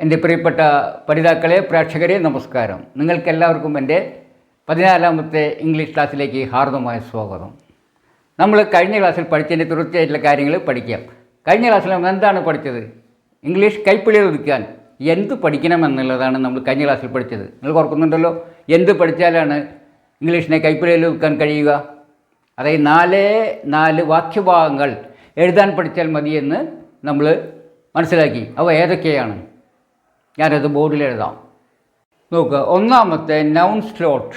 എന്റെ പ്രിയപ്പെട്ട പഠിതാക്കളെ പ്രേക്ഷകരെ നമസ്കാരം. നിങ്ങൾക്കെല്ലാവർക്കും എന്റെ പതിനാലാമത്തെ ഇംഗ്ലീഷ് ക്ലാസ്സിലേക്ക് ഹാർദമായ സ്വാഗതം. നമ്മൾ കഴിഞ്ഞ ക്ലാസ്സിൽ പഠിച്ചതിന്റെ തുടർച്ചയായിട്ടുള്ള കാര്യങ്ങൾ പഠിക്കാം. കഴിഞ്ഞ ക്ലാസ്സിൽ നമ്മൾ എന്താണ് പഠിച്ചത്? ഇംഗ്ലീഷ് കൈപ്പിള്ളിയിൽ ഒതുക്കാൻ എന്ത് പഠിക്കണം എന്നുള്ളതാണ് നമ്മൾ കഴിഞ്ഞ ക്ലാസ്സിൽ പഠിച്ചത്. നിങ്ങൾ ഓർക്കുന്നുണ്ടല്ലോ എന്ത് പഠിച്ചാലാണ് ഇംഗ്ലീഷിനെ കൈപ്പിള്ളിയിൽ ഒതുക്കാൻ കഴിയുക? അതായത് നാല് നാല് വാക്യഭാഗങ്ങൾ എഴുതാൻ പഠിച്ചാൽ മതിയെന്ന് നമ്മൾ മനസ്സിലാക്കി. അവ ഏതൊക്കെയാണ്? ഞാനത് ബോർഡിൽ എഴുതാം. നോക്കുക ഒന്നാമത്തെ നൗൺ സ്ലോട്ട്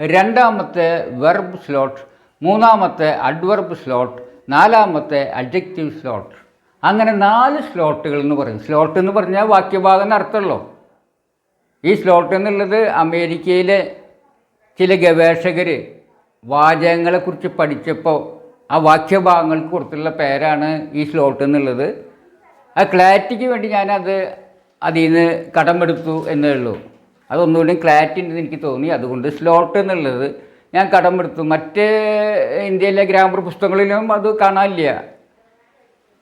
രണ്ടാമത്തെ വെർബ് സ്ലോട്ട് മൂന്നാമത്തെ അഡ്വർബ് സ്ലോട്ട് നാലാമത്തെ അഡ്ജക്റ്റീവ് സ്ലോട്ട് അങ്ങനെ നാല് സ്ലോട്ടുകൾ എന്ന് പറയും. സ്ലോട്ട് എന്ന് പറഞ്ഞാൽ വാക്യഭാഗം അർത്ഥമുള്ളൂ. ഈ സ്ലോട്ട് എന്നുള്ളത് അമേരിക്കയിലെ ചില ഗവേഷകർ വാചകങ്ങളെക്കുറിച്ച് പഠിച്ചപ്പോൾ ആ വാക്യഭാഗങ്ങൾക്ക് കൊടുത്തുള്ള പേരാണ് ഈ സ്ലോട്ട് എന്നുള്ളത്. ആ ക്ലാരിറ്റിക്ക് വേണ്ടി ഞാനത് അതിൽ നിന്ന് കടമെടുത്തു എന്നേ ഉള്ളൂ. അതൊന്നുകൂടി ക്ലാരിറ്റി ഉണ്ടെന്ന് എനിക്ക് തോന്നി. അതുകൊണ്ട് സ്ലോട്ട് എന്നുള്ളത് ഞാൻ കടമെടുത്തു. മറ്റ് ഇന്ത്യയിലെ ഗ്രാമർ പുസ്തകങ്ങളിലും അത് കാണാനില്ല.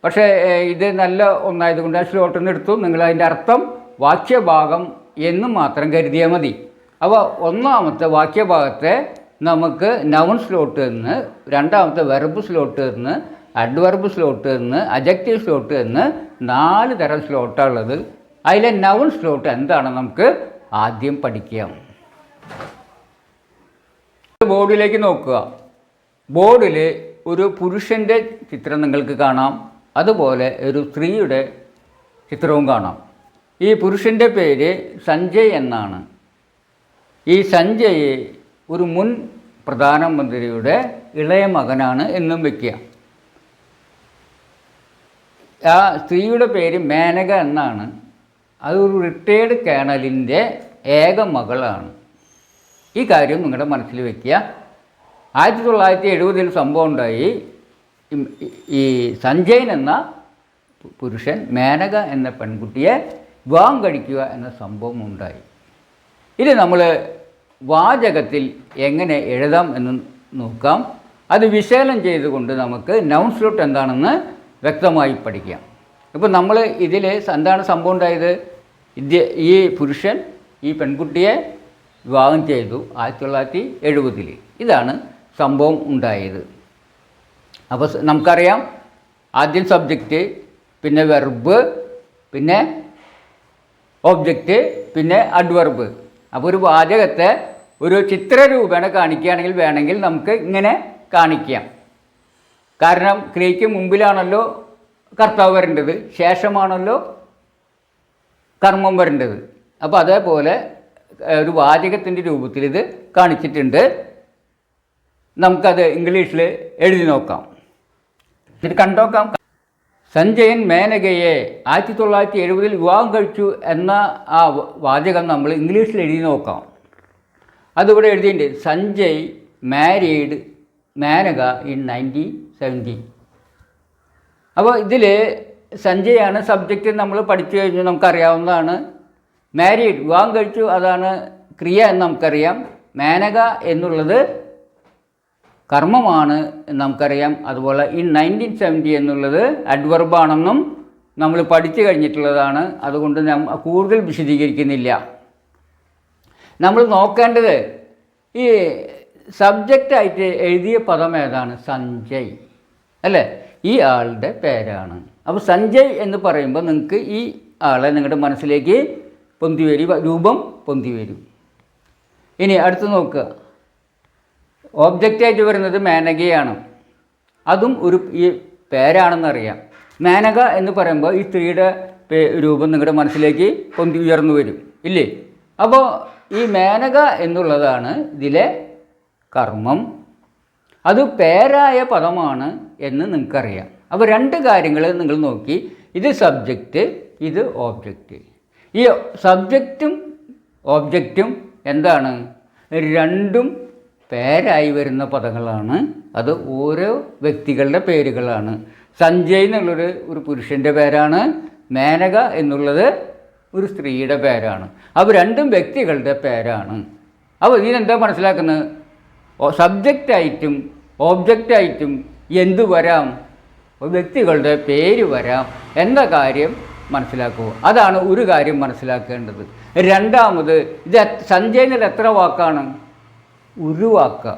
പക്ഷേ ഇത് നല്ല ഒന്നായതുകൊണ്ട് ആ സ്ലോട്ടിൽ നിന്ന് എടുത്തു. നിങ്ങൾ അതിന്റെ അർത്ഥം വാക്യഭാഗം എന്ന് മാത്രം കരുതിയാൽ മതി. അപ്പോൾ ഒന്നാമത്തെ വാക്യഭാഗത്തെ നമുക്ക് നൗൺ സ്ലോട്ട് എന്ന് രണ്ടാമത്തെ വെർബ് സ്ലോട്ട് എന്ന് അഡ്വർബ് സ്ലോട്ട് എന്ന് അജക്റ്റീവ് സ്ലോട്ട് എന്ന് നാല് തരം സ്ലോട്ടാണ് ഉള്ളത് അതിലെ നൗൺ സ്ലോട്ട് എന്താണ് നമുക്ക് ആദ്യം പഠിക്കാം. ബോർഡിലേക്ക് നോക്കുക. ബോർഡിൽ ഒരു പുരുഷന്റെ ചിത്രം നിങ്ങൾക്ക് കാണാം. അതുപോലെ ഒരു സ്ത്രീയുടെ ചിത്രവും കാണാം. ഈ പുരുഷന്റെ പേര് സഞ്ജയ് എന്നാണ്. ഈ സഞ്ജയ് ഒരു മുൻ പ്രധാനമന്ത്രിയുടെ ഇളയ മകനാണ് എന്നും വയ്ക്കുക ആ സ്ത്രീയുടെ പേര് മേനക എന്നാണ്. അതൊരു റിട്ടയേർഡ് കേണലിന്റെ ഏക മകളാണ്. ഈ കാര്യം നിങ്ങളുടെ മനസ്സിൽ വയ്ക്കുക ആയിരത്തി തൊള്ളായിരത്തി എഴുപതിൽ സംഭവം ഉണ്ടായി. ഈ- സഞ്ജയൻ എന്ന പുരുഷൻ മേനക എന്ന പെൺകുട്ടിയെ വിവാഹം കഴിക്കുക എന്ന സംഭവം ഉണ്ടായി. ഇത് നമ്മൾ വാചകത്തിൽ എങ്ങനെ എഴുതാം എന്ന് നോക്കാം. അത് വിശകലനം ചെയ്തുകൊണ്ട് നമുക്ക് നൗൺ സ്ലോട്ട് എന്താണെന്ന് വ്യക്തമായി പഠിക്കാം. ഇപ്പോൾ നമ്മൾ ഇതിൽ എന്താണ് സംഭവം ഉണ്ടായത്? ഈ പുരുഷൻ ഈ പെൺകുട്ടിയെ വിവാഹം ചെയ്തു ആയിരത്തി തൊള്ളായിരത്തി എഴുപതിൽ ഇതാണ് സംഭവം ഉണ്ടായത്. അപ്പോൾ നമുക്കറിയാം ആദ്യം സബ്ജക്റ്റ് പിന്നെ വെർബ് പിന്നെ ഒബ്ജക്റ്റ് പിന്നെ അഡ്വർബ് അപ്പോൾ ഒരു വാചകത്തെ ഒരു ചിത്രരൂപേണ കാണിക്കുകയാണെങ്കിൽ വേണമെങ്കിൽ നമുക്ക് ഇങ്ങനെ കാണിക്കാം. കാരണം ക്രിയയ്ക്ക് മുമ്പിലാണല്ലോ കർത്താവ് വരേണ്ടത്. ശേഷമാണല്ലോ കർമ്മം വരേണ്ടത്. അപ്പോൾ അതേപോലെ ഒരു വാചകത്തിന്റെ രൂപത്തിൽ ഇത് കാണിച്ചിട്ടുണ്ട്. നമുക്കത് ഇംഗ്ലീഷിൽ എഴുതി നോക്കാം. എന്നിട്ട് കണ്ടോക്കാം. സഞ്ജയൻ മേനകയെ ആയിരത്തി തൊള്ളായിരത്തി എഴുപതിൽ വിവാഹം കഴിച്ചു എന്ന ആ വാചകം നമ്മൾ ഇംഗ്ലീഷിൽ എഴുതി നോക്കാം. അതിവിടെ എഴുതിയിട്ടുണ്ട് Sanjay married Menaka in nineteen seventy അപ്പോൾ ഇതിൽ സഞ്ജയാണ് സബ്ജക്റ്റ് നമ്മൾ പഠിച്ചു കഴിഞ്ഞു നമുക്കറിയാവുന്നതാണ്. മാരീഡ് വിവാഹം കഴിച്ചു അതാണ് ക്രിയ എന്ന് നമുക്കറിയാം. മേനക എന്നുള്ളത് കർമ്മമാണ് എന്ന് നമുക്കറിയാം. അതുപോലെ ഇൻ നയന്റീൻ സെവന്റി എന്നുള്ളത് അഡ്വർബാണെന്നും നമ്മൾ പഠിച്ചു കഴിഞ്ഞിട്ടുള്ളതാണ്. അതുകൊണ്ട് കൂടുതൽ വിശദീകരിക്കുന്നില്ല. നമ്മൾ നോക്കേണ്ടത് ഈ സബ്ജക്റ്റായിട്ട് എഴുതിയ പദം ഏതാണ്? സഞ്ജയ്. അല്ലേ? ഈ ആളുടെ പേരാണ്. അപ്പോൾ സഞ്ജയ് എന്ന് പറയുമ്പോൾ നിങ്ങൾക്ക് ഈ ആളെ നിങ്ങളുടെ മനസ്സിലേക്ക് പൊന്തി വരും രൂപം പൊന്തി വരും ഇനി അടുത്ത് നോക്കുക. ഓബ്ജക്റ്റായിട്ട് വരുന്നത് മേനകയാണ്. അതും ഒരു ഈ പേരാണെന്നറിയാം മേനക എന്ന് പറയുമ്പോൾ ഈ സ്ത്രീയുടെ രൂപം നിങ്ങളുടെ മനസ്സിലേക്ക് പൊന്തി ഉയർന്നു വരും. ഇല്ലേ? അപ്പോൾ ഈ മേനക എന്നുള്ളതാണ് ഇതിലെ കർമ്മം. അത് പേരായ പദമാണ് എന്ന് നിങ്ങൾക്കറിയാം. അപ്പോൾ രണ്ട് കാര്യങ്ങൾ നിങ്ങൾ നോക്കി. ഇത് സബ്ജക്റ്റ് ഇത് ഓബ്ജക്റ്റ്. ഈ സബ്ജക്റ്റും ഓബ്ജക്റ്റും എന്താണ്? രണ്ടും പേരായി വരുന്ന പദങ്ങളാണ്. അത് ഓരോ വ്യക്തികളുടെ പേരുകളാണ്. സഞ്ജയ് എന്നുള്ളൊരു ഒരു പുരുഷന്റെ പേരാണ്. മേനക എന്നുള്ളത് ഒരു സ്ത്രീയുടെ പേരാണ്. അപ്പോൾ രണ്ടും വ്യക്തികളുടെ പേരാണ്. അപ്പോൾ ഇതിനെന്താ മനസ്സിലാക്കുന്നത്? സബ്ജക്റ്റായിട്ടും ഓബ്ജക്റ്റായിട്ടും എന്തു വരാം? വ്യക്തികളുടെ പേര് വരാം എന്ന കാര്യം മനസ്സിലാക്കുക. അതാണ് ഒരു കാര്യം മനസ്സിലാക്കേണ്ടത്. രണ്ടാമത് ഇത് സഞ്ജയനിൽ എത്ര വാക്കാണ്? ഒരു വാക്ക.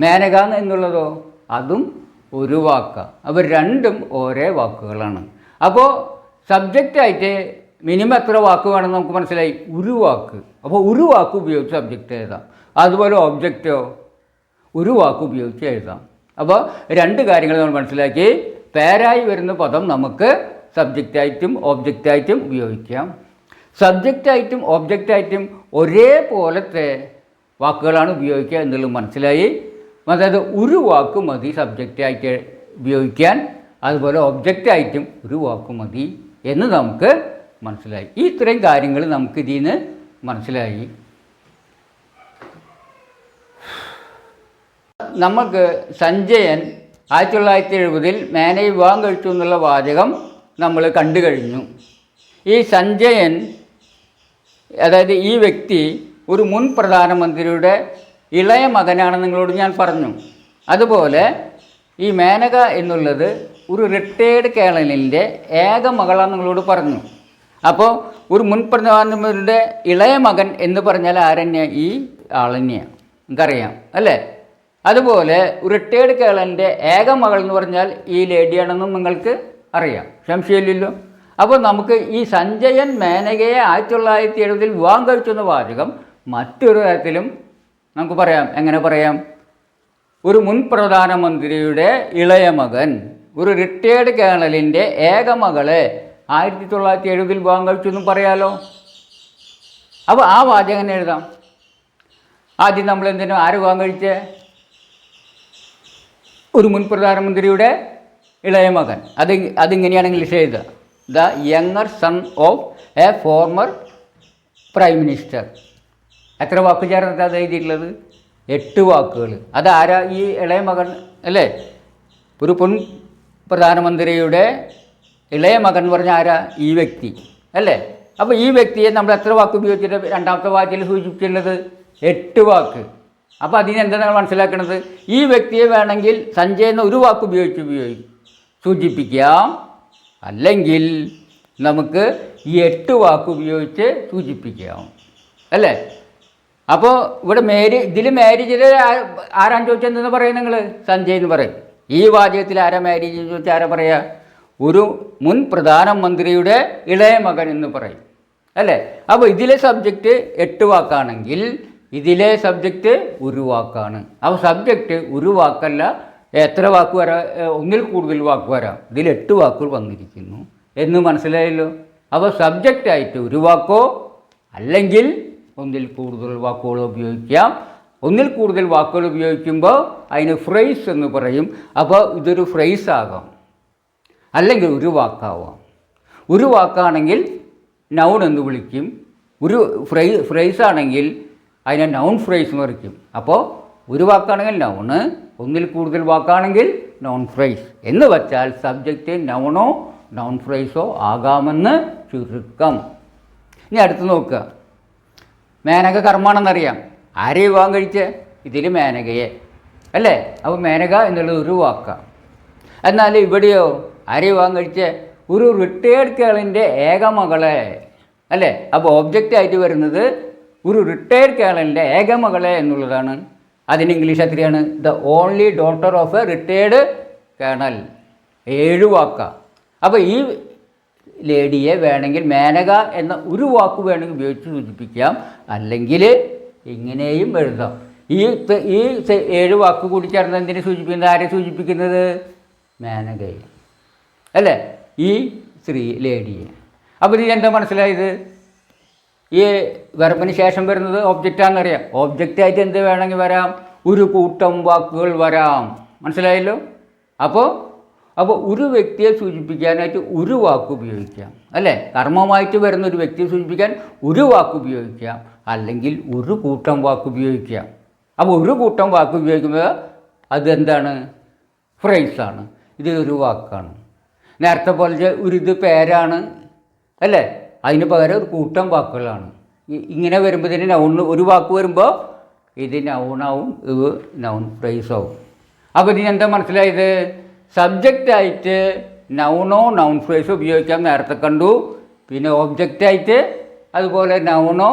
മേനക എന്നുള്ളതോ? അതും ഒരു വാക്ക. അവർ രണ്ടും ഒരേ വാക്കുകളാണ്. അപ്പോൾ സബ്ജക്റ്റായിട്ട് മിനിമം എത്ര വാക്ക് വേണമെന്ന് നമുക്ക് മനസ്സിലായി? ഒരു വാക്ക്. അപ്പോൾ ഒരു വാക്ക് ഉപയോഗിച്ച് സബ്ജക്റ്റ് എഴുതാം. അതുപോലെ ഒബ്ജക്റ്റോ ഒരു വാക്ക് ഉപയോഗിച്ച് എഴുതാം. അപ്പോൾ രണ്ട് കാര്യങ്ങൾ നമ്മൾ മനസ്സിലാക്കി. പേരായി വരുന്ന പദം നമുക്ക് സബ്ജക്റ്റായിട്ടും ഓബ്ജക്റ്റായിട്ടും ഉപയോഗിക്കാം. സബ്ജക്റ്റായിട്ടും ഒബ്ജക്റ്റായിട്ടും ഒരേപോലത്തെ വാക്കുകളാണ് ഉപയോഗിക്കുക എന്നുള്ളത് മനസ്സിലായി. അതായത് ഒരു വാക്ക് മതി സബ്ജക്റ്റായിട്ട് ഉപയോഗിക്കാൻ അതുപോലെ ഒബ്ജക്റ്റായിട്ടും ഒരു വാക്ക് മതി എന്ന് നമുക്ക് മനസ്സിലായി. ഈ ഇത്രയും കാര്യങ്ങൾ നമുക്ക് മനസ്സിലായി. നമുക്ക് സഞ്ജയൻ ആയിരത്തി തൊള്ളായിരത്തി എഴുപതിൽ മേനെ വിവാഹം കഴിച്ചു എന്നുള്ള വാചകം നമ്മൾ കണ്ടു കഴിഞ്ഞു. ഈ സഞ്ജയൻ അതായത് ഈ വ്യക്തി ഒരു മുൻ പ്രധാനമന്ത്രിയുടെ ഇളയ മകനാണ് നിങ്ങളോട് ഞാൻ പറഞ്ഞു. അതുപോലെ ഈ മേനക എന്നുള്ളത് ഒരു റിട്ടയേർഡ് കേണലിന്റെ ഏക മകളാണ് നിങ്ങളോട് പറഞ്ഞു. അപ്പോൾ ഒരു മുൻ പ്രധാനമന്ത്രിയുടെ ഇളയ മകൻ എന്ന് പറഞ്ഞാൽ ആരന്യ ഈ ആളെന്നെയാണ് നിങ്ങൾക്കറിയാം അല്ലേ? അതുപോലെ റിട്ടയേർഡ് കേളന്റെ ഏക മകൾ എന്ന് പറഞ്ഞാൽ ഈ ലേഡിയാണെന്നും നിങ്ങൾക്ക് അറിയാം. സംശയമില്ലല്ലോ? അപ്പോൾ നമുക്ക് ഈ സഞ്ജയൻ മേനകയെ ആയിരത്തി തൊള്ളായിരത്തി എഴുപതിൽ വിവാഹം കഴിച്ചു എന്ന വാചകം മറ്റൊരു തരത്തിലും നമുക്ക് പറയാം. എങ്ങനെ പറയാം? ഒരു മുൻ പ്രധാനമന്ത്രിയുടെ ഇളയ മകൻ ഒരു റിട്ടയേർഡ് കേണലിന്റെ ഏക മകളെ ആയിരത്തി തൊള്ളായിരത്തി എഴുപതിൽ വിവാഹം കഴിച്ചു എന്നും പറയാലോ? അപ്പോൾ ആ വാചകം എഴുതാം? ആദ്യം നമ്മൾ എന്തിനും ആര് വിവാഹം കഴിച്ചേ? ഒരു മുൻ പ്രധാനമന്ത്രിയുടെ ഇളയ മകൻ. അത് അതിങ്ങനെയാണ് ഇംഗ്ലീഷ് എഴുതുക. The younger son of a former prime minister. എത്ര വാക്ക് ചേർന്നിട്ട് അത് എഴുതിയിട്ടുള്ളത്? എട്ട് വാക്കുകൾ. ആരാ ഈ ഇളയ മകൻ അല്ലേ? ഒരു പൊൻ പ്രധാനമന്ത്രിയുടെ ഇളയ മകൻ എന്ന് പറഞ്ഞാൽ ആരാ? ഈ വ്യക്തി അല്ലേ? അപ്പോൾ ഈ വ്യക്തിയെ നമ്മൾ എത്ര വാക്ക് ഉപയോഗിച്ചിട്ട് രണ്ടാമത്തെ വാക്കിൽ സൂചിപ്പിച്ചിട്ടുള്ളത്? എട്ട് വാക്ക്. അപ്പോൾ അതിന് എന്താ മനസ്സിലാക്കുന്നത് ഈ വ്യക്തിയെ വേണമെങ്കിൽ സഞ്ജയ് എന്ന ഒരു വാക്ക് ഉപയോഗിച്ച് ഉപയോഗി സൂചിപ്പിക്കാം. അല്ലെങ്കിൽ നമുക്ക് ഈ എട്ട് വാക്ക് ഉപയോഗിച്ച് സൂചിപ്പിക്കാം. അല്ലേ? അപ്പോൾ ഇവിടെ മേരി ഇതിൽ മാരേജിൽ ആരാണ് എന്തെന്ന് പറയും നിങ്ങൾ സഞ്ജയ് എന്ന് പറയും. ഈ വാചകത്തിൽ ആരാ മാരേജ് ചോദിച്ചാൽ ആരാ പറയുക ഒരു മുൻ പ്രധാനമന്ത്രിയുടെ ഇളയ മകൻ എന്ന് പറയും. അല്ലേ? അപ്പോൾ ഇതിലെ സബ്ജക്റ്റ് എട്ട് വാക്കാണെങ്കിൽ ഇതിലെ സബ്ജക്റ്റ് ഉരുവാക്കാണ്. അപ്പോൾ സബ്ജക്റ്റ് ഉരുവാക്കല്ല എത്ര വാക്ക് വരാം ഒന്നിൽ കൂടുതൽ വാക്ക് വരാം ഇതിൽ എട്ട് വാക്കുകൾ വന്നിരിക്കുന്നു. എന്ന് മനസ്സിലായല്ലോ? അപ്പോൾ സബ്ജക്റ്റായിട്ട് ഒരു വാക്കോ അല്ലെങ്കിൽ ഒന്നിൽ കൂടുതൽ വാക്കുകൾ ഉപയോഗിക്കാം. ഒന്നിൽ കൂടുതൽ വാക്കുകൾ ഉപയോഗിക്കുമ്പോൾ അതിന് ഫ്രൈസ് എന്ന് പറയും. അപ്പോൾ ഇതൊരു ഫ്രൈസ് ആകാം. അല്ലെങ്കിൽ ഒരു വാക്കാവാം ഒരു വാക്കാണെങ്കിൽ നൗൺ എന്ന് വിളിക്കും. ഒരു ഫ്രൈ ഫ്രൈസ് ആണെങ്കിൽ അതിനെ നൗൺ ഫ്രേസ് എന്ന് പറയും അപ്പോൾ ഒരു വാക്കാണെങ്കിൽ നൗണ് ഒന്നിൽ കൂടുതൽ വാക്കാണെങ്കിൽ നൗൺ ഫ്രേസ് എന്ന് വച്ചാൽ സബ്ജക്റ്റ് നൗണോ നൗൺ ഫ്രേസോ ആകാമെന്ന് ചുരുക്കം. ഇനി അടുത്ത് നോക്കുക. മേനക കർമ്മമാണെന്നറിയാം ആരെ വിവാഹം കഴിച്ച്? ഇതിൽ മേനകയെ. അല്ലേ? അപ്പോൾ മേനക എന്നുള്ളത് ഒരു വാക്കാണ് എന്നാൽ ഇവിടെയോ ആരെ വിവാഹം കഴിച്ച്? ഒരു റിട്ടയേർഡ് കേളിന്റെ ഏക മകളെ. അല്ലേ? അപ്പോൾ ഓബ്ജക്റ്റായിട്ട് വരുന്നത് ഒരു റിട്ടയർഡ് കേളന്റെ ഏകമകളെ എന്നുള്ളതാണ്. അതിന് ഇംഗ്ലീഷ് എത്രയാണ്? The only daughter of a retired colonel ഏഴ് വാക്ക. അപ്പോൾ ഈ ലേഡിയെ വേണമെങ്കിൽ മേനക എന്ന ഒരു വാക്ക് വേണമെങ്കിൽ ഉപയോഗിച്ച് സൂചിപ്പിക്കാം. അല്ലെങ്കിൽ ഇങ്ങനെയും എഴുതാം. ഈ ഈ ഏഴ് വാക്ക് കൂടി ചേർന്ന് എന്തിനെ സൂചിപ്പിക്കുന്നത്? ആരെ സൂചിപ്പിക്കുന്നത്? മേനകയെ. അല്ലേ? ഈ സ്ത്രീ ലേഡിയെ. അപ്പോൾ ഇത് എന്താ മനസ്സിലായത്? ഈ വെർബിന് ശേഷം വരുന്നത് ഒബ്ജക്റ്റാണെന്നറിയാം ഒബ്ജക്റ്റായിട്ട് എന്ത് വേണമെങ്കിൽ വരാം. ഒരു കൂട്ടം വാക്കുകൾ വരാം. മനസ്സിലായല്ലോ? അപ്പോൾ അപ്പോൾ ഒരു വ്യക്തിയെ സൂചിപ്പിക്കാനായിട്ട് ഒരു വാക്ക് ഉപയോഗിക്കാം. അല്ലേ? കർമ്മമായിട്ട് വരുന്ന ഒരു വ്യക്തിയെ സൂചിപ്പിക്കാൻ ഒരു വാക്ക് ഉപയോഗിക്കാം. അല്ലെങ്കിൽ ഒരു കൂട്ടം വാക്ക് ഉപയോഗിക്കാം. അപ്പോൾ ഒരു കൂട്ടം വാക്ക് ഉപയോഗിക്കുമ്പോൾ അതെന്താണ്? ഫ്രൈസാണ് ഇത് ഒരു വാക്കാണ്. നേരത്തെ പോലെ ഒരു ഇത് പേരാണ്. അല്ലേ? അതിന് പകരം ഒരു കൂട്ടം വാക്കുകളാണ്. ഇങ്ങനെ വരുമ്പോൾ ഇതിന് നൗൺ ഒരു വാക്ക് വരുമ്പോൾ ഇത് നൗണാവും ഇത് നൗൺ ഫ്രൈസാവും അപ്പോൾ ഇതിന് എന്താ മനസ്സിലായത്? സബ്ജക്റ്റായിട്ട് നൗണോ നൗൺ ഫ്രേസോ ഉപയോഗിക്കാം നേരത്തെ കണ്ടു. പിന്നെ ഓബ്ജക്റ്റായിട്ട് അതുപോലെ നൗണോ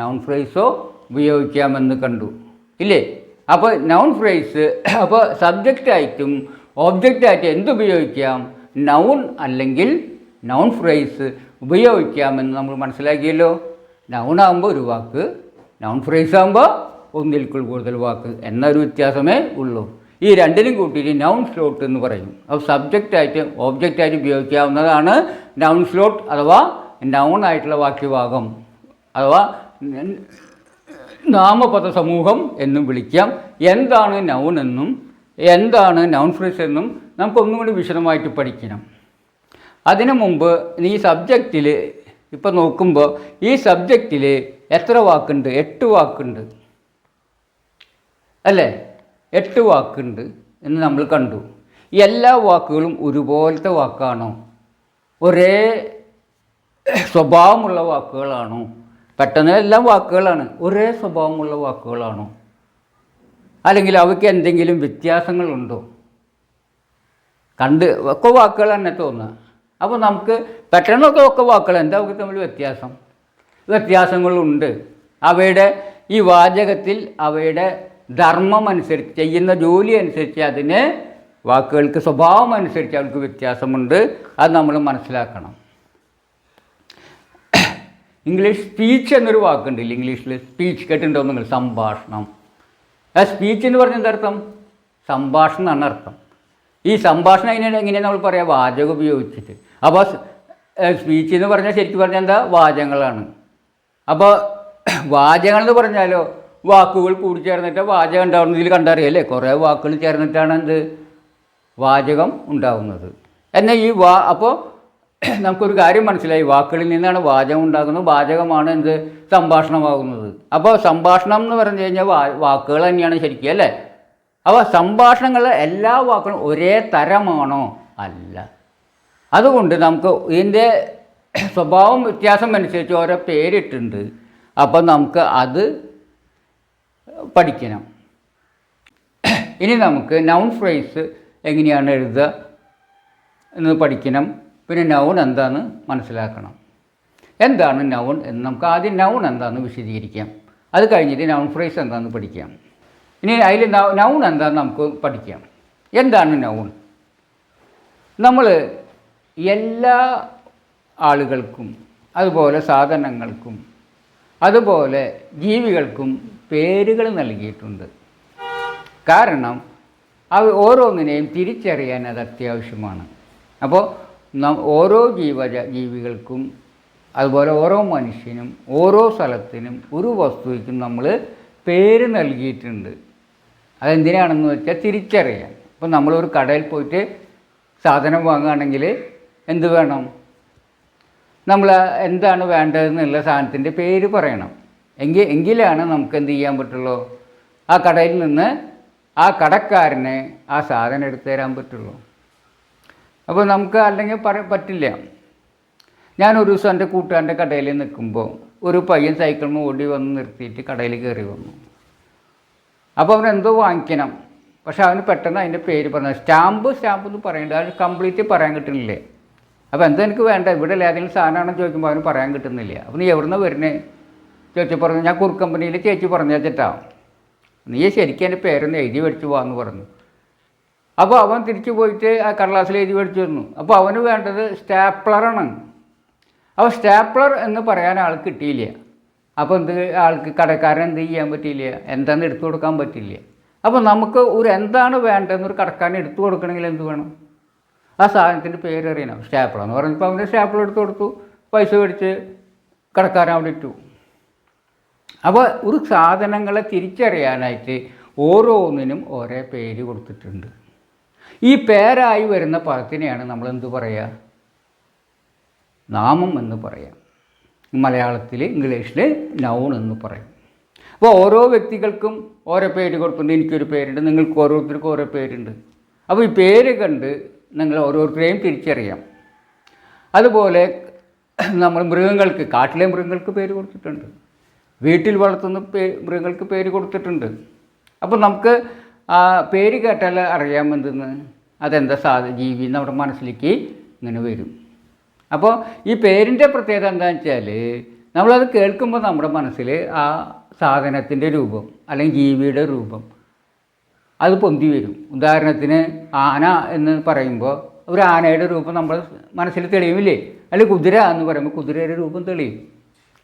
നൗൺ ഫ്രേസോ ഉപയോഗിക്കാമെന്ന് കണ്ടു. ഇല്ലേ? അപ്പോൾ നൗൺ ഫ്രേസ് അപ്പോൾ സബ്ജക്റ്റായിട്ടും ഓബ്ജക്റ്റായിട്ടും എന്തുപയോഗിക്കാം? നൗൺ അല്ലെങ്കിൽ നൗൺ ഫ്രേസ് ഉപയോഗിക്കാമെന്ന് നമ്മൾ മനസ്സിലാക്കിയല്ലോ. നൗണാകുമ്പോൾ ഒരു വാക്ക് നൗൺ ഫ്രേസ് ആകുമ്പോൾ ഒന്നിൽ കൂടുതൽ വാക്ക് എന്നൊരു വ്യത്യാസമേ ഉള്ളൂ. ഈ രണ്ടിനും കൂട്ടിയിട്ട് നൗൺ സ്ലോട്ട് എന്ന് പറയും. അപ്പോൾ സബ്ജക്റ്റായിട്ട് ഓബ്ജക്റ്റായിട്ട് ഉപയോഗിക്കാവുന്നതാണ് നൗൺ സ്ലോട്ട് അഥവാ നൗൺ ആയിട്ടുള്ള വാക്യഭാഗം. അഥവാ നാമപദ സമൂഹം എന്നും വിളിക്കാം. എന്താണ് നൗൺ എന്നും എന്താണ് നൗൺ ഫ്രേസ് എന്നും നമുക്കൊന്നും കൂടി വിശദമായിട്ട് പഠിക്കണം. അതിനു മുമ്പ് ഈ സബ്ജക്റ്റിൽ ഇപ്പോൾ നോക്കുമ്പോൾ ഈ സബ്ജക്റ്റിൽ എത്ര വാക്കുണ്ട്? എട്ട് വാക്കുണ്ട്. അല്ലേ? എട്ട് വാക്കുണ്ട് എന്ന് നമ്മൾ കണ്ടു. എല്ലാ വാക്കുകളും ഒരുപോലത്തെ വാക്കാണോ? ഒരേ സ്വഭാവമുള്ള വാക്കുകളാണോ? പെട്ടെന്ന് എല്ലാം വാക്കുകളാണ്. ഒരേ സ്വഭാവമുള്ള വാക്കുകളാണോ? അല്ലെങ്കിൽ അവയ്ക്ക് എന്തെങ്കിലും വ്യത്യാസങ്ങളുണ്ടോ? കണ്ട് ഒക്കെ വാക്കുകൾ തന്നെ തോന്നുക അപ്പോൾ നമുക്ക് പെട്ടെന്നൊക്കെ ഒക്കെ വാക്കുകൾ. എന്താ ഒക്കെ തമ്മിൽ വ്യത്യാസം? വ്യത്യാസങ്ങളുണ്ട്. അവയുടെ ഈ വാചകത്തിൽ അവയുടെ ധർമ്മം അനുസരിച്ച് ചെയ്യുന്ന ജോലി അനുസരിച്ച് അതിന് വാക്കുകൾക്ക് സ്വഭാവം അനുസരിച്ച് അവർക്ക് വ്യത്യാസമുണ്ട്. അത് നമ്മൾ മനസ്സിലാക്കണം. ഇംഗ്ലീഷ് സ്പീച്ച് എന്നൊരു വാക്കുണ്ടല്ലോ ഇംഗ്ലീഷിൽ സ്പീച്ച് കേട്ടിട്ടുണ്ടോ നിങ്ങൾ? സംഭാഷണം. ആ സ്പീച്ച് എന്ന് പറഞ്ഞ എന്തർത്ഥം? സംഭാഷണം എന്നാണ് അർത്ഥം. ഈ സംഭാഷണം അതിനെ എങ്ങനെയാണ് നമ്മൾ പറയുക വാചകം ഉപയോഗിച്ചിട്ട്. അപ്പോൾ സ്പീച്ച് എന്ന് പറഞ്ഞാൽ ശരിക്കും പറഞ്ഞാൽ എന്താ? വാചകങ്ങളാണ്. അപ്പോൾ വാചകങ്ങൾ എന്ന് പറഞ്ഞാലോ വാക്കുകൾ കൂടി ചേർന്നിട്ട് വാചകം ഉണ്ടാവുന്നതിൽ കണ്ടറിയല്ലേ കുറേ വാക്കുകൾ ചേർന്നിട്ടാണ് എന്ത്? വാചകം ഉണ്ടാകുന്നത് എന്നാൽ ഈ വാ അപ്പോൾ നമുക്കൊരു കാര്യം മനസ്സിലായി. വാക്കുകളിൽ നിന്നാണ് വാചകം ഉണ്ടാകുന്നത്. വാചകമാണ് എന്ത്? സംഭാഷണമാകുന്നത്. അപ്പോൾ സംഭാഷണം എന്ന് പറഞ്ഞു കഴിഞ്ഞാൽ വാ വാക്കുകൾ തന്നെയാണ് ശരിക്കും അല്ലേ? അപ്പോൾ സംഭാഷണങ്ങൾ എല്ലാ വാക്കുകളും ഒരേ തരമാണോ? അല്ല. അതുകൊണ്ട് നമുക്ക് ഇതിന്റെ സ്വഭാവം വ്യത്യാസം അനുസരിച്ച് ഓരോ പേരിട്ടുണ്ട്. അപ്പം നമുക്ക് അത് പഠിക്കണം. ഇനി നമുക്ക് നൗൺ ഫ്രേസ് എങ്ങനെയാണ് എഴുതുക എന്ന് പഠിക്കണം. പിന്നെ നൗൺ എന്താണെന്ന് മനസ്സിലാക്കണം. എന്താണ് നൗൺ എന്ന് നമുക്ക് ആദ്യം നൗൺ എന്താണെന്ന് വിശദീകരിക്കാം. അത് കഴിഞ്ഞിട്ട് നൗൺ ഫ്രേസ് എന്താണെന്ന് പഠിക്കാം. ഇനി അതിൽ നൗൺ എന്താണെന്ന് നമുക്ക് പഠിക്കാം. എന്താണ് നൗൺ നമ്മൾ എല്ലാ ആളുകൾക്കും അതുപോലെ സാധനങ്ങൾക്കും അതുപോലെ ജീവികൾക്കും പേരുകൾ നൽകിയിട്ടുണ്ട്. കാരണം അവ ഓരോന്നിനെയും തിരിച്ചറിയാൻ അത് അത്യാവശ്യമാണ്. അപ്പോൾ ഓരോ ജീവജ ജീവികൾക്കും അതുപോലെ ഓരോ മനുഷ്യനും ഓരോ സ്ഥലത്തിനും ഒരു വസ്തുവിനും നമ്മൾ പേര് നൽകിയിട്ടുണ്ട്. അതെന്തിനാണെന്ന് വെച്ചാൽ തിരിച്ചറിയാൻ. ഇപ്പോൾ നമ്മളൊരു കടയിൽ പോയിട്ട് സാധനം വാങ്ങുകയാണെങ്കിൽ എന്ത് വേണം? നമ്മൾ എന്താണ് വേണ്ടതെന്നുള്ള സാധനത്തിന്റെ പേര് പറയണം. എങ്കിൽ എങ്കിലാണ് നമുക്ക് എന്ത് ചെയ്യാൻ പറ്റുള്ളൂ? ആ കടയിൽ നിന്ന് ആ കടക്കാരന് ആ സാധനം എടുത്തു തരാൻ പറ്റുള്ളൂ. അപ്പോൾ നമുക്ക് അല്ലെങ്കിൽ പറ പറ്റില്ല. ഞാൻ ഒരു ദിവസം എന്റെ കൂട്ടുകാരന്റെ കടയിൽ നിൽക്കുമ്പോൾ ഒരു പയ്യൻ സൈക്കിളിന് ഓടി വന്ന് നിർത്തിയിട്ട് കടയിൽ കയറി വന്നു. അപ്പോൾ അവൻ എന്തോ വാങ്ങിക്കണം. പക്ഷെ അവന് പെട്ടെന്ന് അതിന്റെ പേര് പറഞ്ഞു സ്റ്റാമ്പ് സ്റ്റാമ്പ് എന്ന് പറയേണ്ടത് അത് കംപ്ലീറ്റ് പറയാൻ കിട്ടുന്നില്ലേ? അപ്പോൾ എന്താ എനിക്ക് വേണ്ട? ഇവിടെ ഏതെങ്കിലും സാധനമാണെന്ന് ചോദിക്കുമ്പോൾ അവന് പറയാൻ കിട്ടുന്നില്ല. അപ്പോൾ നീ എവിടുന്ന് വരുന്നേ? ചോദിച്ചു പറഞ്ഞു ഞാൻ കുർ കമ്പനിയിൽ ചേച്ചി പറഞ്ഞു വെച്ചിട്ടാ നീ ശരിക്കും എന്റെ പേരൊന്ന് എഴുതി മേടിച്ചു പോകാമെന്ന് പറഞ്ഞു. അപ്പോൾ അവൻ തിരിച്ചു പോയിട്ട് ആ കടലാസിൽ എഴുതി മേടിച്ചു വന്നു അപ്പോൾ അവന് വേണ്ടത് സ്റ്റാപ്ലറാണ് അപ്പോൾ സ്റ്റാപ്ലർ എന്ന് പറയാൻ ആൾ കിട്ടിയില്ല. അപ്പോൾ എന്ത് ആൾക്ക് കടക്കാരൻ എന്ത് ചെയ്യാൻ പറ്റിയില്ല? എന്താണെന്ന് എടുത്തു കൊടുക്കാൻ പറ്റില്ല അപ്പോൾ നമുക്ക് ഒരു എന്താണ് വേണ്ടതെന്ന് ഒരു കടക്കാരൻ എടുത്തു കൊടുക്കണമെങ്കിൽ എന്ത് വേണം? ആ സാധനത്തിന്റെ പേര് അറിയണം സ്റ്റാപ്ലർ എന്ന് പറഞ്ഞപ്പോൾ അവന്റെ സ്റ്റാപ്പിൾ എടുത്ത് കൊടുത്തു. പൈസ മേടിച്ച് കടക്കാരൻ അവിടെ ഇട്ടു. അപ്പോൾ ഒരു സാധനങ്ങളെ തിരിച്ചറിയാനായിട്ട് ഓരോന്നിനും ഓരോ പേര് കൊടുത്തിട്ടുണ്ട്. ഈ പേരായി വരുന്ന പദത്തിനെയാണ് നമ്മൾ എന്ത് പറയുക നാമം എന്ന് പറയാം. മലയാളത്തിൽ ഇംഗ്ലീഷിൽ നൗൺ എന്ന് പറയും. അപ്പോൾ ഓരോ വ്യക്തികൾക്കും ഓരോ പേര് കൊടുക്കുന്നുണ്ട് എനിക്കൊരു പേരുണ്ട്. നിങ്ങൾക്ക് ഓരോരുത്തർക്കും ഓരോ പേരുണ്ട്. അപ്പോൾ ഈ പേര് കണ്ട് നിങ്ങൾ ഓരോരുത്തരെയും തിരിച്ചറിയാം. അതുപോലെ നമ്മൾ മൃഗങ്ങൾക്ക് കാട്ടിലെ മൃഗങ്ങൾക്ക് പേര് കൊടുത്തിട്ടുണ്ട്. വീട്ടിൽ വളർത്തുന്ന പേ മൃഗങ്ങൾക്ക് പേര് കൊടുത്തിട്ടുണ്ട്. അപ്പോൾ നമുക്ക് ആ പേര് കേട്ടാൽ അറിയാമെന്തെന്ന് അതെന്താ സാധ ജീവി നമ്മുടെ മനസ്സിലേക്ക് ഇങ്ങനെ വരും. അപ്പോൾ ഈ പേരിന്റെ പ്രത്യേകത എന്താണെന്ന് വെച്ചാൽ നമ്മളത് കേൾക്കുമ്പോൾ നമ്മുടെ മനസ്സിൽ ആ സാധനത്തിന്റെ രൂപം അല്ലെങ്കിൽ ജീവിയുടെ രൂപം അത് പൊന്തി വരും. ഉദാഹരണത്തിന് ആന എന്ന് പറയുമ്പോൾ ഒരു ആനയുടെ രൂപം നമ്മൾ മനസ്സിൽ തെളിയുമില്ലേ അല്ലെങ്കിൽ കുതിര എന്ന് പറയുമ്പോൾ കുതിരയുടെ രൂപം തെളിയും.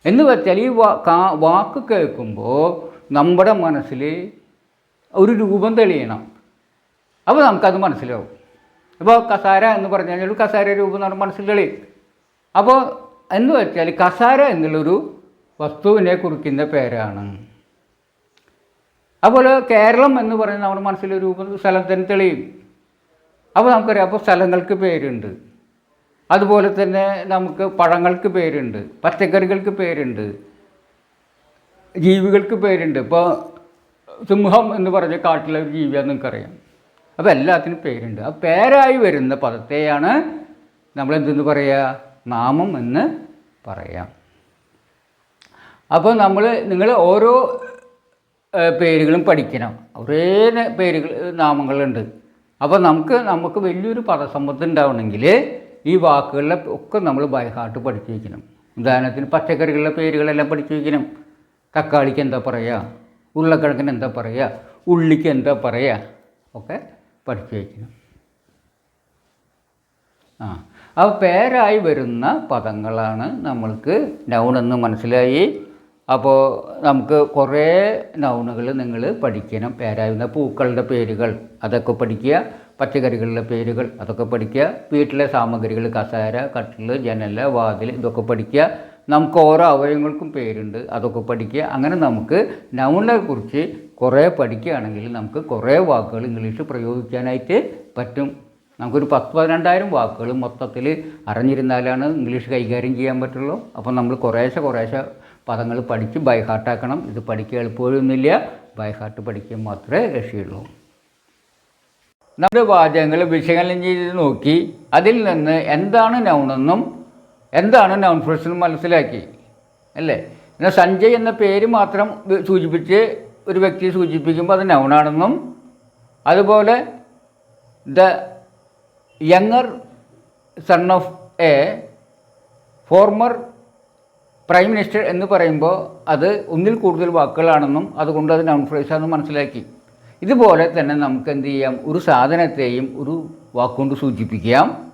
എന്ന് വെച്ചാൽ ഈ വാക്ക് കേൾക്കുമ്പോൾ നമ്മുടെ മനസ്സിൽ ഒരു രൂപം തെളിയണം. അപ്പോൾ നമുക്കത് മനസ്സിലാവും. അപ്പോൾ കസാര എന്ന് പറഞ്ഞു കഴിഞ്ഞാൽ കസാര രൂപം നമ്മുടെ മനസ്സിൽ തെളിയും. അപ്പോൾ എന്ന് വെച്ചാൽ കസാര എന്നുള്ളൊരു വസ്തുവിനെ കുറിക്കുന്ന പേരാണ്. അതുപോലെ കേരളം എന്ന് പറയുന്ന നമ്മുടെ മനസ്സിൽ രൂപം സ്ഥലത്തിന് തെളിയും. അപ്പോൾ നമുക്കറിയാം അപ്പോൾ സ്ഥലങ്ങൾക്ക് പേരുണ്ട്. അതുപോലെ തന്നെ നമുക്ക് പഴങ്ങൾക്ക് പേരുണ്ട് പച്ചക്കറികൾക്ക് പേരുണ്ട് ജീവികൾക്ക് പേരുണ്ട്. ഇപ്പോൾ സിംഹം എന്ന് പറഞ്ഞ കാട്ടിലെ ഒരു ജീവിയാന്ന് നിങ്ങൾക്കറിയാം. അപ്പോൾ എല്ലാത്തിനും പേരുണ്ട്. ആ പേരായി വരുന്ന പദത്തെയാണ് നമ്മൾ എന്തെന്ന് പറയുക നാമം എന്ന് പറയാം. അപ്പോൾ നമ്മൾ നിങ്ങൾ ഓരോ പേരുകളും പഠിക്കണം. ന- പേരുകൾ നാമങ്ങളുണ്ട്. അപ്പോൾ നമുക്ക് നമുക്ക് വലിയൊരു പദസമ്പത്ത് ഉണ്ടാവണമെങ്കിൽ ഈ വാക്കുകളിലെ ഒക്കെ നമ്മൾ ബൈഹാർട്ട് പഠിച്ചു വയ്ക്കണം. ഉദാഹരണത്തിന് പച്ചക്കറികളുടെ പേരുകളെല്ലാം പഠിച്ചു വയ്ക്കണം. തക്കാളിക്ക് എന്താ പറയുക? ഉരുളക്കിഴങ്ങിന് എന്താ പറയുക? ഉള്ളിക്ക് എന്താ പറയുക? ഒക്കെ പഠിച്ചു വയ്ക്കണം. ആ അപ്പോൾ പേരായി വരുന്ന പദങ്ങളാണ് നമ്മൾക്ക് നൗൺ എന്ന് മനസ്സിലായി. അപ്പോൾ നമുക്ക് കുറേ നൗണുകൾ നിങ്ങൾ പഠിക്കണം. പേരായിരുന്ന പൂക്കളുടെ പേരുകൾ അതൊക്കെ പഠിക്കുക. പച്ചക്കറികളുടെ പേരുകൾ അതൊക്കെ പഠിക്കുക. വീട്ടിലെ സാമഗ്രികൾ കസേര കട്ടിൽ ജനൽ വാതിൽ ഇതൊക്കെ പഠിക്കുക. നമുക്ക് ഓരോ അവയവങ്ങൾക്കും പേരുണ്ട് അതൊക്കെ പഠിക്കുക. അങ്ങനെ നമുക്ക് നൗണിനെ കുറിച്ച് കുറേ പഠിക്കുകയാണെങ്കിൽ നമുക്ക് കുറേ വാക്കുകൾ ഇംഗ്ലീഷ് പ്രയോഗിക്കാനായിട്ട് പറ്റും. നമുക്കൊരു പത്ത് പതിനെണ്ടായിരം വാക്കുകൾ മൊത്തത്തിൽ അറിഞ്ഞിരുന്നാലാണ് ഇംഗ്ലീഷ് കൈകാര്യം ചെയ്യാൻ പറ്റുള്ളൂ. അപ്പോൾ നമ്മൾ കുറേശ്ശെ കുറേശ്ശെ പദങ്ങൾ പഠിച്ച് ബൈഹാർട്ടാക്കണം ഇത് പഠിക്കുക എളുപ്പമൊന്നുമില്ല. ബൈഹാർട്ട് പഠിക്കാൻ മാത്രമേ രക്ഷയുള്ളൂ. നമ്മുടെ വാചകങ്ങൾ വിശകലനം ചെയ്ത് നോക്കി. അതിൽ നിന്ന് എന്താണ് നൗണെന്നും എന്താണ് നൗൺ ഫ്രഷനും മനസ്സിലാക്കി. അല്ലേ? എന്നാൽ സഞ്ജയ് എന്ന പേര് മാത്രം സൂചിപ്പിച്ച് ഒരു വ്യക്തിയെ സൂചിപ്പിക്കുമ്പോൾ അത് നൗണാണെന്നും അതുപോലെ the younger son of a former prime minister എന്ന് പറയുമ്പോൾ അത് ഒന്നിൽ കൂടുതൽ വാക്കുകളാണെന്നും അതുകൊണ്ട് അത് നൗൺ ഫ്രേസാണെന്ന് മനസ്സിലാക്കി. ഇതുപോലെ തന്നെ നമുക്ക് എന്ത് ചെയ്യാം? ഒരു സാധനത്തെയും ഒരു വാക്കുകൊണ്ട് സൂചിപ്പിക്കാം.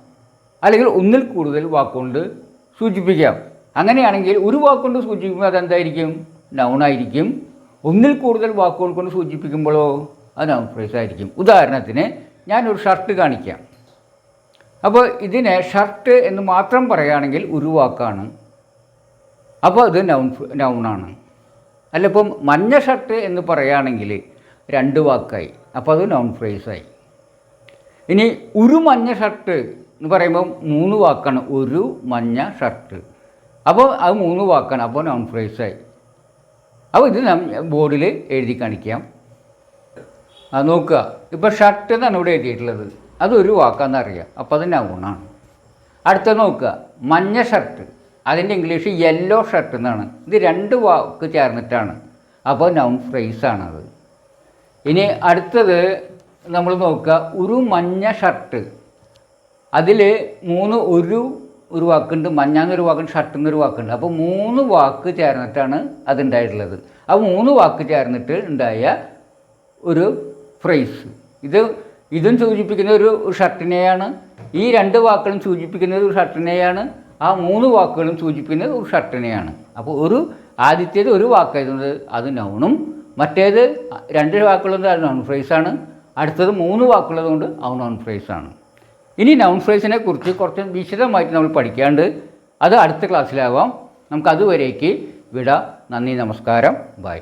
അല്ലെങ്കിൽ ഒന്നിൽ കൂടുതൽ വാക്കുകൊണ്ട് സൂചിപ്പിക്കാം. അങ്ങനെയാണെങ്കിൽ ഒരു വാക്കുകൊണ്ട് സൂചിപ്പിക്കുമ്പോൾ അതെന്തായിരിക്കും? നൗണായിരിക്കും ഒന്നിൽ കൂടുതൽ വാക്കുകൾ കൊണ്ട് സൂചിപ്പിക്കുമ്പോഴോ അത് നൗൺ ഫ്രേസ് ആയിരിക്കും. ഉദാഹരണത്തിന് ഞാനൊരു ഷർട്ട് കാണിക്കാം. അപ്പോൾ ഇതിനെ ഷർട്ട് എന്ന് മാത്രം പറയുകയാണെങ്കിൽ ഉരുവാക്കാണ്. അപ്പോൾ അത് നൗൺ നൗണാണ് അല്ല ഇപ്പം മഞ്ഞ ഷർട്ട് എന്ന് പറയുകയാണെങ്കിൽ രണ്ട് വാക്കായി. അപ്പോൾ അത് നൗൺ ഫ്രേസായി ഇനി ഒരു മഞ്ഞ ഷർട്ട് എന്ന് പറയുമ്പോൾ മൂന്ന് വാക്കാണ്. ഒരു മഞ്ഞ ഷർട്ട്. അപ്പോൾ അത് മൂന്ന് വാക്കാണ്. അപ്പോൾ നൗൺ ഫ്രേസായി അപ്പോൾ ഇത് ബോർഡിൽ എഴുതി കാണിക്കാം. നോക്കുക. ഇപ്പോൾ ഷർട്ട് എന്നാണ് ഇവിടെ എഴുതിയിട്ടുള്ളത്. അതൊരു വാക്കാന്ന് അറിയാം അപ്പോൾ അത് നൗണാണ് അടുത്ത നോക്കുക. മഞ്ഞ ഷർട്ട്. അതിന്റെ ഇംഗ്ലീഷ് യെല്ലോ ഷർട്ട് എന്നാണ്. ഇത് രണ്ട് വാക്ക് ചേർന്നിട്ടാണ്. അപ്പോൾ നൗൺ ഫ്രേസാണത് ഇനി അടുത്തത് നമ്മൾ നോക്കുക. ഒരു മഞ്ഞ ഷർട്ട്. അതിൽ മൂന്ന് ഒരു ഒരു വാക്കുണ്ട്. മഞ്ഞ എന്നൊരു വാക്കുണ്ട് ഷർട്ട് എന്നൊരു വാക്കുണ്ട്. അപ്പോൾ മൂന്ന് വാക്ക് ചേർന്നിട്ടാണ് അതുണ്ടായിട്ടുള്ളത്. ആ മൂന്ന് വാക്ക് ചേർന്നിട്ട് ഉണ്ടായ ഒരു ഫ്രേസ് ഇത് ഇതും സൂചിപ്പിക്കുന്ന ഒരു ഷർട്ടിനെയാണ് ഈ രണ്ട് വാക്കുകളും സൂചിപ്പിക്കുന്നത് ഒരു ഷർട്ടിനെയാണ് ആ മൂന്ന് വാക്കുകളും സൂചിപ്പിക്കുന്നത് ഒരു ഷർട്ടിനെയാണ് അപ്പോൾ ഒരു ആദ്യത്തേത് ഒരു വാക്കായതുകൊണ്ട് അത് നൗണും മറ്റേത് രണ്ട് വാക്കുള്ളത് അത് നൗൺ ഫ്രേസാണ് അടുത്തത് മൂന്ന് വാക്കുള്ളതുകൊണ്ട് അത് നൗൺ ഫ്രേസാണ് ഇനി നൗൺ ഫ്രേസിനെ കുറിച്ച് കുറച്ച് വിശദമായിട്ട് നമ്മൾ പഠിക്കാണ്ട് അത് അടുത്ത ക്ലാസ്സിലാവാം നമുക്ക് അതുവരേക്ക് വിട. നന്ദി നമസ്കാരം. ബൈ